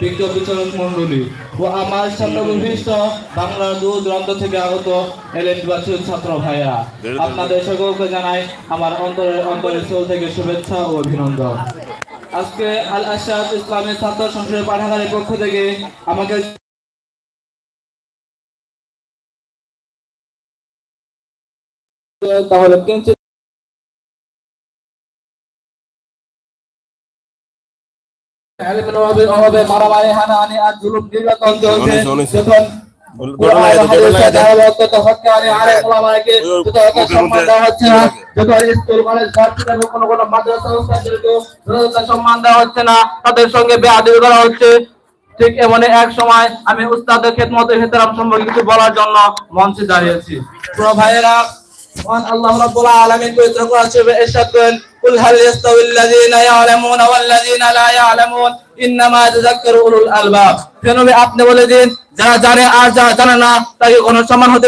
বিজ্ঞ বিচারক মন্ডলী ও আমার সামনে উপবিষ্ট বাংলার দূর দূরান্ত থেকে আগত এলেন বাছুর ছাত্র ভাইয়া। আপনাদের সকলকে জানাই আমার অন্তরের অন্তরের স্থল থেকে শুভেচ্ছা ও অভিনন্দন। আজকে আল আশাদ ইসলামের ছাত্র সংসদের পাঠাগারের পক্ষ থেকে আমাকে তাহলে অভাবে অভাবে মারামারি হানাহানি আর জুলুম নির্যাতন চলছে শুনেছি, শুনেছি। যখন ঘটনা এটা, ঘটনা এটা। সম্মান দেওয়া হচ্ছে না তাদের সঙ্গে করা হচ্ছে ঠিক এমন এক সময় আমি উস্তাদের খেদমতে ভেতরাম সম্পর্কে কিছু বলার জন্য মঞ্চে দাঁড়িয়েছি ভাইয়েরা মহান الله رب العالمين بيترك কোরআন শরীফে قل هل يستوي الذين يعلمون والذين لا يعلمون লাযিনা تذكر আলবাব। নবী, আপনি বলে দিন, যারা জানে আর যারা জানে না, তাকে কোনো সমান হতে